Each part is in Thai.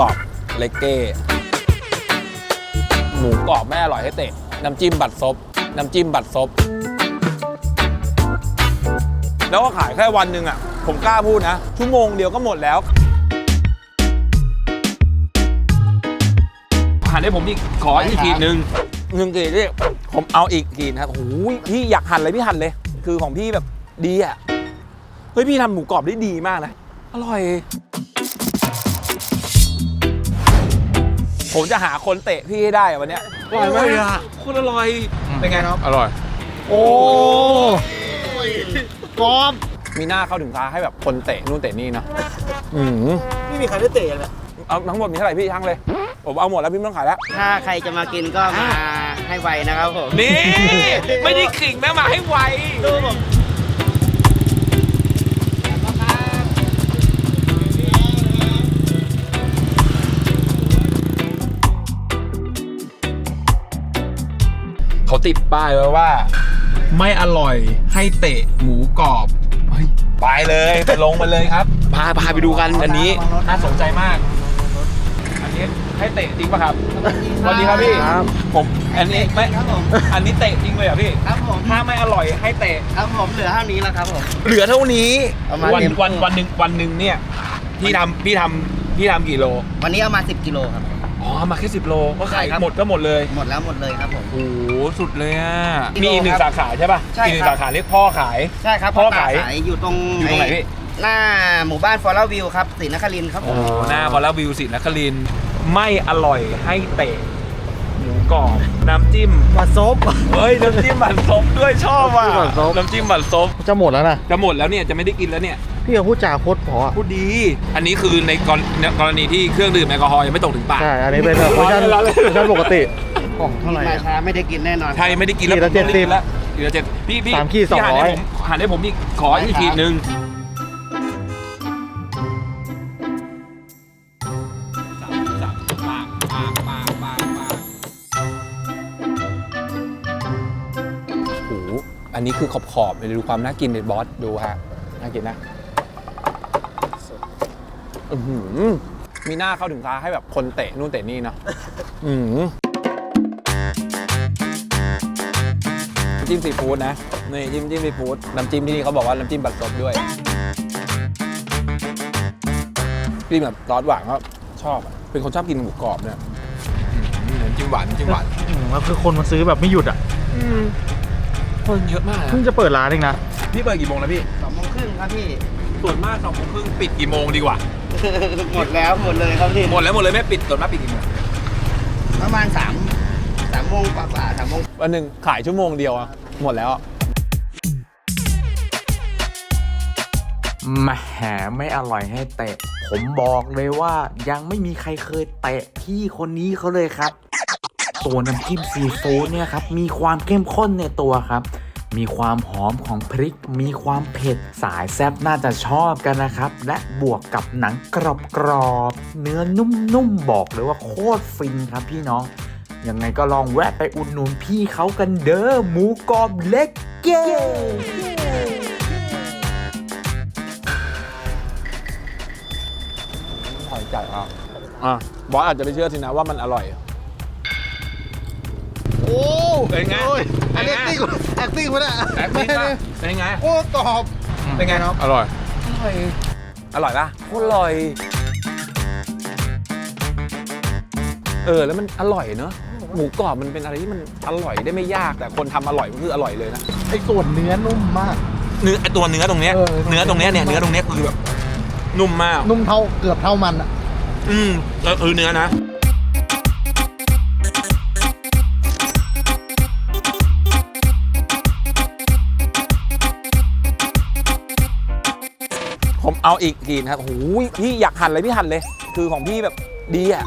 กรอบเลกเก้หมูกรอบไม่อร่อยให้เตะ น้ำจิ้มบัตรซบ น้ำจิ้มบัตรซบ แล้วก็ขายแค่วันหนึ่งอะ ผมกล้าพูดนะ ชั่วโมงเดียวก็หมดแล้วหันให้ผมอีกขออีกขีดหนึ่งหนึ่งขีดนี่ผมเอาอีกขีดนะครับโอ้โหพี่อยากหั่นอะไรพี่หั่นเลย คือของพี่แบบดีอะ เฮ้ยพี่ทำหมูกรอบได้ดีมากนะ อร่อย ผมจะหาคนเตะพี่ให้ได้อะวันเนี้ยอร่อยมากอะโคตรอร่อย เป็นไงครับ อร่อย โอ้กรอบมีหน้าเข้าถึงค้าให้แบบคนเตะนู่นเตะนี่เนาะอืมไม่มีใครได้เตะเลยเอาทั้งหมดมีเท่าไหร่พี่ทั้งเลย ผมเอาหมดแล้วพี่ไม่ต้องขายแล้ว ถ้าใครจะมากินก็มาให้ไวนะครับผม นี่ ไม่ได้ขิงนะมาให้ไวดูผม ติดป้ายไว้ว่า ไม่อร่อยให้เตะหมูกรอบเฮ้ยไปเลยไปลงมาเลยครับ พาพาไปดูกันอันนี้น่าสนใจมาก อันนี้ให้เตะจริงป่ะครับสวัสดีครับพี่ผมอันนี้ไม่ครับผม อันนี้เตะจริงเลยเหรอพี่ครับผมถ้าไม่อร่อยให้เตะ ครับผมเหลือเท่านี้แล้วครับผม เหลือเท่านี้ประมาณวันเต็มวันวันหนึ่งวันหนึ่งเนี่ยพี่ทำพี่ทำพี่ทำกี่โล วันนี้เอามา 10กิโลครับ อ๋อมาแค่สิบโลก็ขายใช่ครับหมดก็หมดเลยหมดแล้วหมดเลยครับผม โอ้โหสุดเลยอะกิโลมีอีกหนึ่งครัสาบขาใช่ป่ะใช่อีกหนึ่งครับสาขาเรียกพ่อขาย ใช่ครับพ่อตาขาย อยู่ตรงอยู่ตรงไหนพี่หน้าหมู่บ้านฟอร์ลวิวครับศรีนครินทร์ครับผโอ้ม โหหน้าบอลลวิวสินครินทร์ไม่อร่อยให้เตะหมู กรอบ น้ำจิ้มมาซบ เฮ้ย น้ำจิ้มบัตรซบด้วยชอบอะน้ำจิ้มบัตรซบ น้ำจิ้มบัตรซบจะหมดแล้วนะ จะหมดแล้วเนี่ยจะไม่ได้กินแล้วเนี่ย พี่ก็พูดจาโคตรเพออะพูดดี อันนี้คือในกรในกรณีที่เครื่องดื่มแอลกอฮอล์ยังไม่ตกถึงปาก ใช่ อันนี้เป็นแบบเวอร์ชันร้อนเลยเวอร์ชันปกติกล่องเท่าไหร่มาอะ ช้าไม่ได้กินแน่นอน ใช่ไม่ได้กินแล้วขีดละผมไม่ไกิน70แล้วขีดละเจ็ดพี่พี่สามขีดพี่หันให้200 ผมหันให้ผมอีกขออีกขีดหนึ่ง อันนี้คือขอบขอบๆเลยดูความน่ากินเลยบอสดูฮะน่ากินนะอื้อหือมีหน้าเข้าถึงค้าให้แบบคนเตะนู่นเตะนี่เนาะอือหือน้ำจิ้มซีฟู้ดนะนี่จิ้มจิ้มซีฟู้ดน้ำจิ้มที่นี่เขาบอกว่าน้ำจิ้มบัตรซบด้วยจิ้มแบบซอสหวานก็ชอบอะเป็นคนชอบกินหมูกรอบเนี่ยอืมน้ำจิ้มหวานน้ำจิ้มหวานอืมแล้วคือคนมาซื้อแบบไม่หยุดอะ คนเยอะมากนะเพิ่งจะเปิดร้านเองนะ พี่เปิดกี่โมงนะพี่สองโมงครึ่งครับพี่ ส่วนมากสองโมงครึ่งปิดกี่โมงดีกว่า หมดแล้วหมดเลยครับพี่ หมดแล้วหมดเลยไม่ปิดส่วนมากปิดกี่โมงประมาณ3ามสามโมงกว่าๆสามโมงวันหนึ่งขายชั่วโมงเดียวอะหมดแล้วอะแหมไม่อร่อยให้เตะ ผมบอกเลยว่ายังไม่มีใครเคยเตะพี่คนนี้เขาเลยครับ ตัวน้ำจิ้มซีฟู้ดเนี่ยครับมีความเข้มข้นในตัวครับมีความหอมของพริก มีความเผ็ด สายแซ่บน่าจะชอบกันนะครับ และบวกกับหนังกรอบๆเนื้อนุ่มๆบอกเลยว่าโคตรฟินครับพี่น้อง ยังไงก็ลองแวะไปอุดหนุนพี่เขากันเด้อหมูกรอบเล็กเก้พอใจอะอะบอสอาจจะไม่เชื่อสินะว่ามันอร่อย โอ้เป็นไงอันนี้เป็นไงแอคติ้งแอคติ้งมาเนี่ยแอคติ้งป่ะเป็นไง โอ้กรอบเป็นไงครับอร่อย อร่อยปะโคตรอร่อย เออ แล้วมันอร่อยเนอะหมูกรอบมันเป็นอะไรที่มันอร่อยได้ไม่ยากแต่คนทำอร่อยมันคืออร่อยเลยนะไอ้ส่วนเนื้อนุ่มมาก เนื้อไอตัวเนื้อตรงเนี้ยเออเนื้อตรงเนี้ยเนี่ยเนื้อตรงเนี้ยคือแบบนุ่มมาก นุ่มเท่าเกือบเท่ามันอะ อืมเออเออเนื้อนะ เอาอีกทีนะครับโอ้โหพี่อยากหั่นอะไรพี่หั่นเลย คือของพี่แบบดีอะ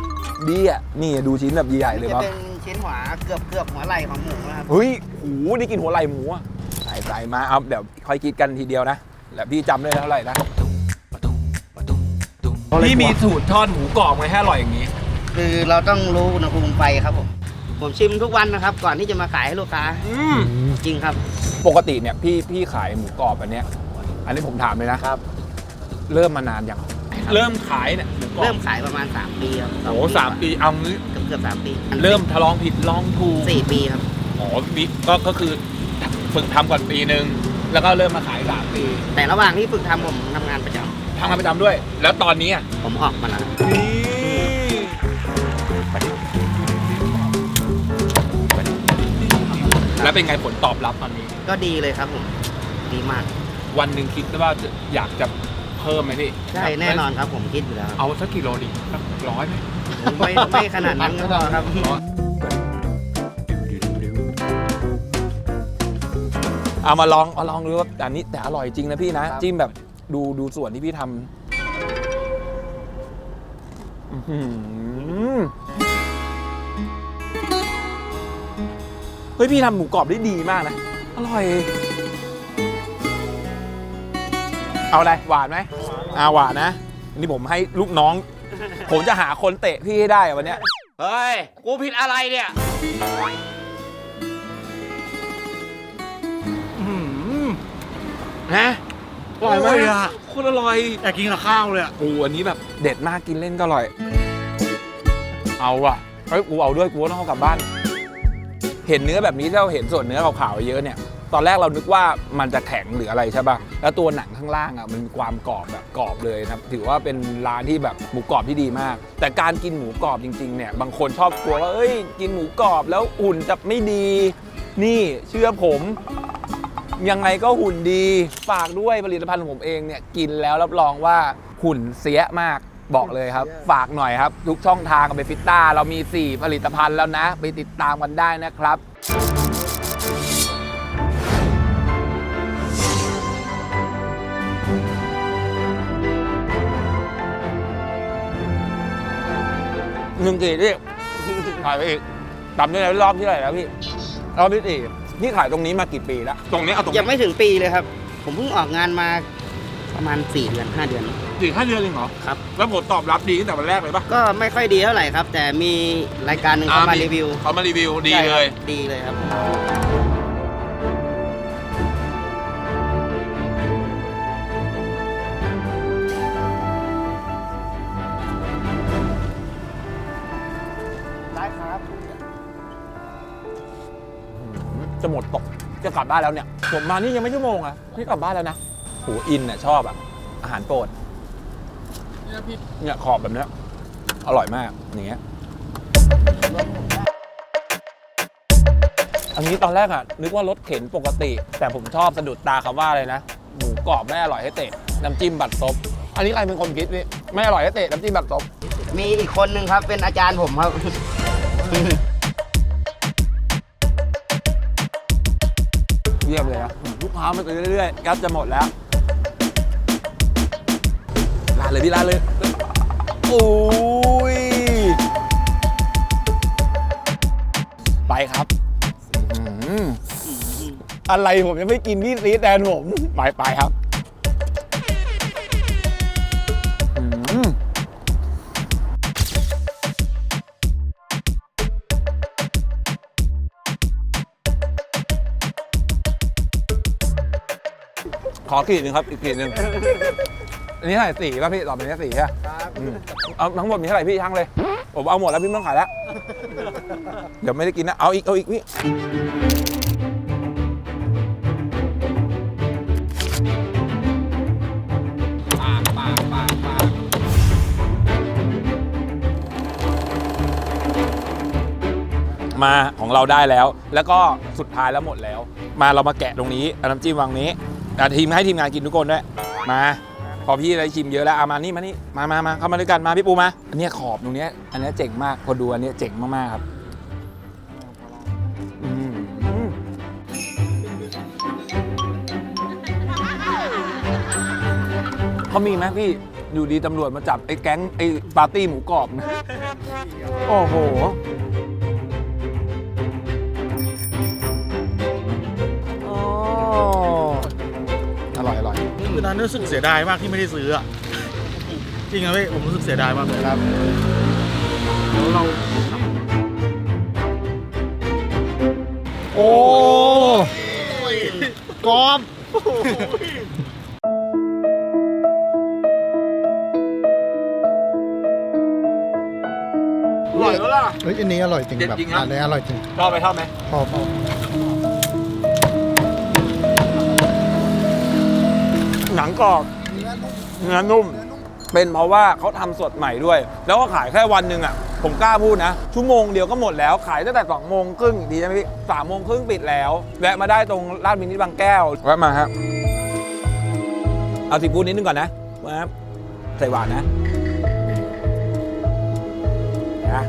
ดีอะนี่ดูชิ้นแบบใหญ่ๆเลยจะครับเป็นชิ้นหัวเกือบเกือบหัวไหล่ของหมูนะครับ เฮ้ยโอ้โหนี่กินหัวไหล่หมูอะใส่ใส่มาเอาเดี๋ยวค่อยคิดกันทีเดียวนะแล้วพี่จำได้เท่าไหร่นะพี่มีสูตรทอดหมูกรอบไงให้อร่อยอย่างนี้ คือเราต้องรู้อุณหภูมิไฟครับผม ผมชิมทุกวันนะครับ ก่อนที่จะมาขายให้ลูกค้า อืมจริงครับ ปกติเนี่ยพี่พี่ขายหมูกรอบอันเนี้ยอันนี้ผมถามเลยนะครับ เริ่มมานานยังครับเริ่มขายเนี่ยหมูกรอบเริ่มขายประมาณ 3 ปีครับโอ้โหสามปีเอางี้เกือบเกือบสามปีเริ่มทะลองผิดลองถูกสี่ปีครับอ๋อมีก็ก็คือฝึกทำก่อนปีหนึ่งแล้วก็เริ่มมาขายสามปีแต่ระหว่างที่ฝึกทำผมทำงานประจทำงานประจำด้วย แล้วตอนนี้อะำผมออกมาแล้ว แล้วเป็นไงผลตอบรับตอนนี้ ก็ดีเลยครับผม ดีมาก วันหนึ่งคิดว่าจะอยากจะ เพิ่มไหมพี่ใช่แน่นอนครับผมคิดอยู่แล้วครับเอาสักกิโลดิสักร้อยไหมไม่ไม่ขนาดนั้นก็พอครับ เอามาลองเอาลองดูว่าอันนี้แต่อร่อยจริงนะพี่นะ จิ้มแบบดูดูส่วนที่พี่ทำอื้อหือเฮ้ยพี่ทำหมูกรอบได้ดีมากนะ อร่อย เอาอะไรหวานไหมอ่าหวานนะอันนี่ผมให้ลูกน้อง ผมจะหาคนเตะพี่ให้ได้อะวันเนี้ยเฮ้ย กูผิดอะไรเนี่ยนะอร่อยไหมอร่อยอะโคตรอร่อยอยากกินกับข้าวเลยอะกูอันนี้แบบเด็ดมากกินเล่นก็อร่อย เอาอะเฮ้ยกูเอาด้วยกูต้องเอากลับบ้าน เห็นเนื้อแบบนี้ถ้าเราเห็นส่วนเนื้อขาวๆเยอะเนี่ย ตอนแรกเรานึกว่ามันจะแข็งหรืออะไรใช่ป่ะ แล้วตัวหนังข้างล่างอะมันมีความกรอบแบบกรอบเลยนะครับ ถือว่าเป็นร้านที่แบบหมูกรอบที่ดีมาก แต่การกินหมูกรอบจริงๆเนี่ย บางคนชอบกลัวว่า เอ้ย กินหมูกรอบแล้วหุ่นจะไม่ดี นี่เชื่อผมยังไงก็หุ่นดีฝากด้วยผลิตภัณฑ์ของผมเองเนี่ยกินแล้วรับรองว่าหุ่นเสียมากบอกเลยครับ ฝากหน่อยครับ ทุกช่องทางกับเบฟิต้าเรามี 4 ผลิตภัณฑ์แล้วนะ ไปติดตามกันได้นะครับ หนึ่งกี่พี่ถ่ายไปอีกตามด้วยนะรอบที่เท่าไหร่แล้วพี่รอบที่สี่นี่ขายตรงนี้มากี่ปีแล้วตรงนี้เอาตรงยังไม่ถึงปีเลยครับ ผมเพิ่งออกงานมาประมาณ4เดือน5 เดือน สี่ห้าเดือนเองเหรอครับ แล้วผลตอบรับดีตั้งแต่วันแรกเลยปะก็ไม่ค่อยดีเท่าไหร่ครับ แต่มีรายการหนึ่งเข้ามารีวิวเขามารีวิวดีใช่เลครับยดีเลยครับ จะหมดตกจะกลับบ้านแล้วเนี่ยผมมานี่ยังไม่ชั่วโมงอะนี่กลับบ้านแล้วนะโหอินอะชอบอะอาหารโปรดเนี่ยขอบแบบเนี้ยอร่อยมากอย่างเงี้ยอันนี้ตอนแรกอะนึกว่ารถเข็นปกติ แต่ผมชอบสะดุดตาคำว่าอะไรนะหมูกรอบไม่อร่อยให้เตะน้ำจิ้มบัตรซบอันนี้ใครเป็นคนคิดนี่ไม่อร่อยให้เตะน้ำจิ้มบัตรซบมีอีกคนหนึ่งครับเป็นอาจารย์ผมครับ เยี่ยมเลยนะลูกค้ามาเรื่อยๆแก๊สจะหมดแล้วลาดเลยพี่ลาดเลยโอ้ยไปครับอื้อหืออะไรผมยังไม่กินพี่ซีดแทนผมไปไปครับ อขีดหนึ่งครับอีกขีดหนึ่งอันนี้เท่าไหร่สี่ป่ะพี่ตอบเป็นนี้สี่ใช่ไหมอืมเอาทั้งหมดมีเท่าไหร่พี่ช่างเลย ผมเอาหมดแล้วพี่ไม่ต้องขายแล้ว เดี๋ยวไม่ได้กินนะเอาอีกเอาอีกพี่มาของเราได้แล้ว แล้วก็สุดท้ายแล้วหมดแล้ว มาเรามาแกะตรงนี้เอาน้ำจิ้มวางนี้ อะทีมให้ทีมงานกินทุกคนด้วย มา พอพี่ได้ชิมเยอะแล้วเอามานี่มานี่มามามาเข้ามาด้วยกันมาพี่ปูมา อันเนี้ยขอบตรงเนี้ยอันเนี้ยเจ๋งมากพอดูอันเนี้ยเจ๋งมากๆครับอืมเขามีไหมพี่อยู่ดีตำรวจมาจับไอ้แก๊งไอ้ปาร์ตี้หมูกรอบนะโอ้โห้นรู้สึกเสียดายมากที่ไม่ได้ซื้ออะจริงอะพี่ผมรู้สึกเสียดายมากเลยครับแล้วเราโอ้ยกอมอร่อยแล้วล่ะเฮ้ยอันนี้อร่อยจริงแบบอันนี้อร่อยจริงชอบไหมชอบไหมชอบ หนังกรอบเนื้อนุ่ม เป็นเพราะว่าเขาทำสดใหม่ด้วย แล้วก็ขายแค่วันหนึ่งอะ ผมกล้าพูดนะ ชั่วโมงเดียวก็หมดแล้ว ขายตั้งแต่สองโมงครึ่งดีนะพี่สามโมงครึ่งปิดแล้ว แวะมาได้ตรงลาดมินิบางแก้ว แวะมาครับเอาซีฟู้ดนิดนึงก่อนนะนะครับใส่หวานนะนะ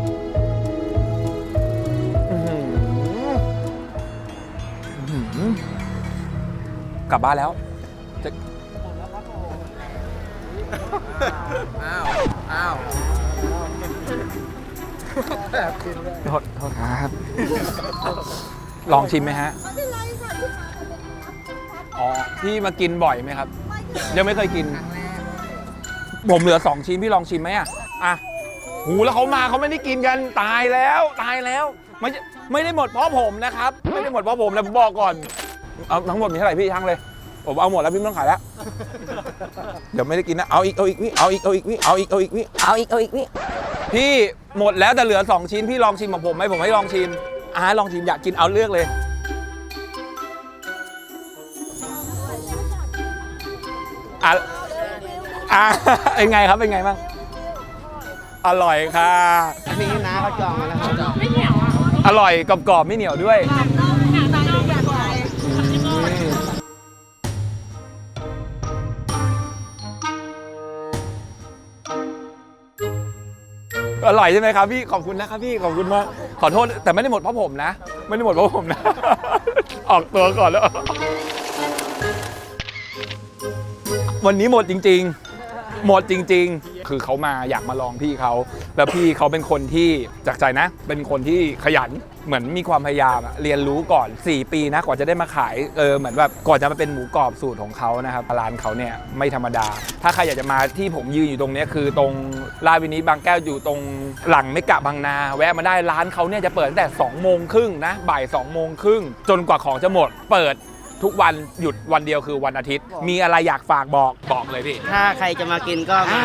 อื้อหืออื้อหือกลับบ้านแล้ว อ้าว อ้าวโทษโทษครับ ลองชิมไหมฮะอ๋อ พี่มากินบ่อยไหมครับ ยังไม่เคยกินผมเหลือสองชิ้น พี่ลองชิมไหมอะ อะ หูแล้วเขามาเขาไม่ได้กินกันตายแล้วตายแล้ว ไม่ใช่ไม่ได้หมดเพราะผมนะครับ ไม่ได้หมดเพราะผมนะผมบอกก่อน เอาทั้งหมดมีเท่าไหร่พี่ทั้งเลย ผมเอาหมดแล้วพี่ไม่ต้องขายแล้ว เดี๋ยวไม่ได้กินนะเอาอีกเอาอีกพี่เอาอีกเอาอีกพี่เอาอีกเอาอีกพี่เอาอีกเอาอีกพี่พี่หมดแล้วแต่เหลือ2ชิ้นพี่ลองชิมของผมไหมผมให้ลองชิมอ่าลองชิมอยากกินเอาเลือกเลย อะอะเป็นไงครับเป็นไงบ้างอร่อยค่ะ อันนี้น้าเขาจองมาแล้วครับอร่อยกรอบๆไม่เหนียวด้วย อร่อยใช่ไหมครับพี่ขอบคุณนะครับพี่ขอบคุณมากขอโทษแต่ไม่ได้หมดเพราะผมนะ ไม่ได้หมดเพราะผมนะ ออกตัวก่อนแล้ว วันนี้หมดจริง ๆ หมดจริง ๆ คือเขามาอยากมาลองพี่เขาแล้วพี่เขาเป็นคนที่จากใจนะ เป็นคนที่ขยันเหมือนมีความพยายามอะเรียนรู้ก่อน 4 ปีนะกว่าจะได้มาขายเออเหมือนแบบก่อนจะมาเป็นหมูกรอบสูตรของเขานะครับร้านเขาเนี่ยไม่ธรรมดา ถ้าใครอยากจะมาที่ผมยืนอยู่ตรงเนี้ยคือตรงลาวินิบางแก้วอยู่ตรงหลังเมกะบางนา แวะมาได้ร้านเขาเนี่ยจะเปิดตั้งแต่2โมงครึ่งนะบ่าย2โมงครึ่งจนกว่าของจะหมด เปิด ทุกวันหยุดวันเดียวคือวันอาทิตย์ มีอะไรอยากฝากบอกบอกเลยพี่ ถ้าใครจะมากินก็มา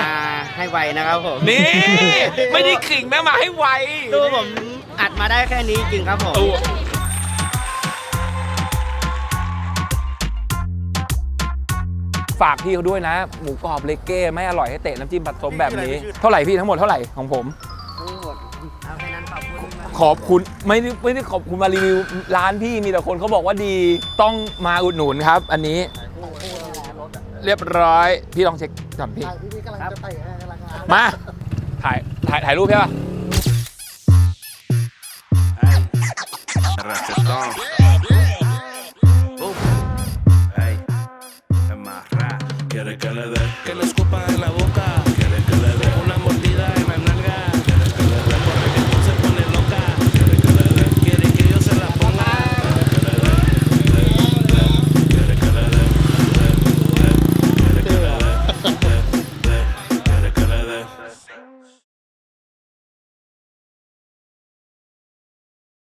ให้ไวนะครับผมนี่ ไม่ได้ขิงนะมาให้ไวตู้ผมอัดมาได้แค่นี้จริงครับผมตู้ฝากพี่เขาด้วยนะ หมูกรอบเลเก้ไม่อร่อยให้เตะน้ำจิ้มผัดส้มแบบนี้ เท่าไหร่พี่ทั้งหมดเท่าไหร่ของผม เอาแค่นั้นขอบคุณมากขอบคุณไม่ได้ไม่ได้ขอบคุณมารีวิวร้านพี่มีแต่คนเขาบอกว่าดีต้องมาอุดหนุนครับ อันนี้เรียบร้อยพี่ลองเช็คก่อนพี่มา ถ่ายถ่ายถ่ายรูปใช่ป่ะ Racetón. Uh. Ey, es más rap. Quiere que le dé, que le escupa en la boca.